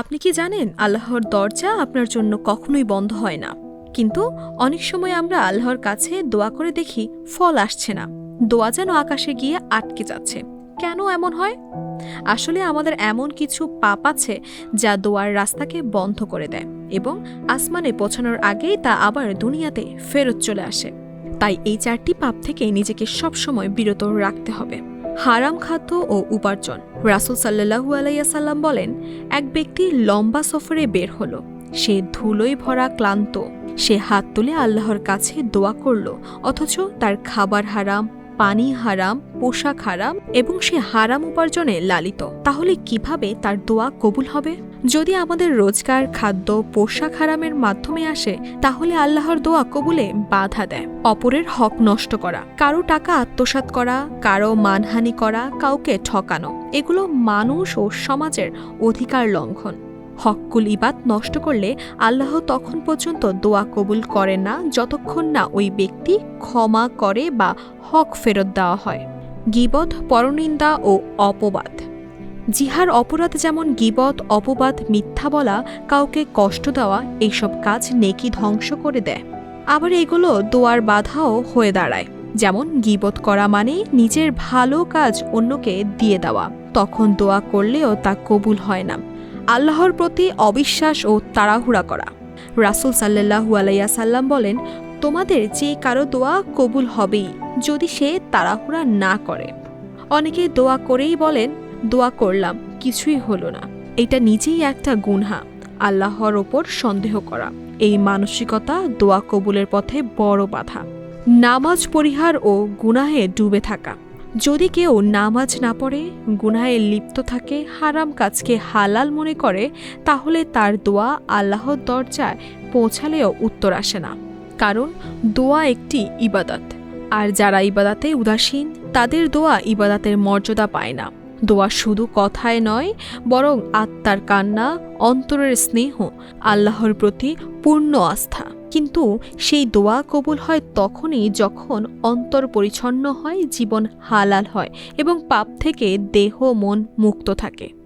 আপনি কি জানেন, আল্লাহর দরজা আপনার জন্য কখনোই বন্ধ হয় না। কিন্তু অনেক সময় আমরা আল্লাহর কাছে দোয়া করে দেখি, ফল আসছে না। দোয়া যেন আকাশে গিয়ে আটকে যাচ্ছে। কেন এমন হয়? আসলে আমাদের এমন কিছু পাপ আছে, যা দোয়ার রাস্তাকে বন্ধ করে দেয় এবং আসমানে পৌঁছানোর আগেই তা আবার দুনিয়াতে ফেরত চলে আসে। তাই এই চারটি পাপ থেকে নিজেকে সবসময় বিরত রাখতে হবে। হারাম খাদ্য ও উপার্জন। রাসুল সাল্লাহু আলাইসাল্লাম বলেন, এক ব্যক্তি লম্বা সফরে বের হলো। সে ধুলোয় ভরা ক্লান্ত। সে হাত তুলে আল্লাহর কাছে দোয়া করল, অথচ তার খাবার হারাম পানি হারাম, পোশাক হারাম এবং সে হারাম উপার্জনে লালিত। তাহলে কীভাবে তার দোয়া কবুল হবে? যদি আমাদের রোজগার, খাদ্য, পোশাক হারামের মাধ্যমে আসে, তাহলে আল্লাহর দোয়া কবুলে বাধা দেয়। অপরের হক নষ্ট করা, কারও টাকা আত্মসাৎ করা, কারও মানহানি করা, কাউকে ঠকানো, এগুলো মানুষ ও সমাজের অধিকার লঙ্ঘন। হককুল ইবাদ নষ্ট করলে আল্লাহ তখন পর্যন্ত দোয়া কবুল করে না যতক্ষণ না ওই ব্যক্তি ক্ষমা করে বা হক ফেরত দেওয়া হয়। গিবদ, পরনিন্দা ও অপবাদ। জিহার অপরাধ যেমন গিবদ, অপবাদ, মিথ্যা বলা, কাউকে কষ্ট দেওয়া, এইসব কাজ নেকি ধ্বংস করে দেয়। আবার এগুলো দোয়ার বাধাও হয়ে দাঁড়ায়। যেমন গিবত করা মানে নিজের ভালো কাজ অন্যকে দিয়ে দেওয়া। তখন দোয়া করলেও তা কবুল হয় না। আল্লাহর প্রতি অবিশ্বাস ও তাড়াহুড়া করা। রাসুল সাল্লাহু আলাইয়া সাল্লাম বলেন, তোমাদের যে কারও দোয়া কবুল হবেই যদি সে তাড়াহুড়া না করে। অনেকে দোয়া করেই বলেন, দোয়া করলাম, কিছুই হলো না। এটা নিজেই একটা গুনহা, আল্লাহর ওপর সন্দেহ করা। এই মানসিকতা দোয়া কবুলের পথে বড় বাধা। নামাজ পরিহার ও গুনাহে ডুবে থাকা। যদি কেউ নামাজ না পড়ে, গুনাহে লিপ্ত থাকে, হারাম কাজকে হালাল মনে করে, তাহলে তার দোয়া আল্লাহর দরজায় পৌঁছালেও উত্তর আসে না। কারণ দোয়া একটি ইবাদত। আর যারা ইবাদাতে উদাসীন, তাদের দোয়া ইবাদাতের মর্যাদা পায় না। দোয়া শুধু কথায় নয়, বরং আত্মার কান্না, অন্তরের স্নেহ, আল্লাহর প্রতি পূর্ণ আস্থা। কিন্তু সেই দোয়া কবুল হয় তখনই যখন অন্তর পরিচ্ছন্ন হয়, জীবন হালাল হয় এবং পাপ থেকে দেহ মন মুক্ত থাকে।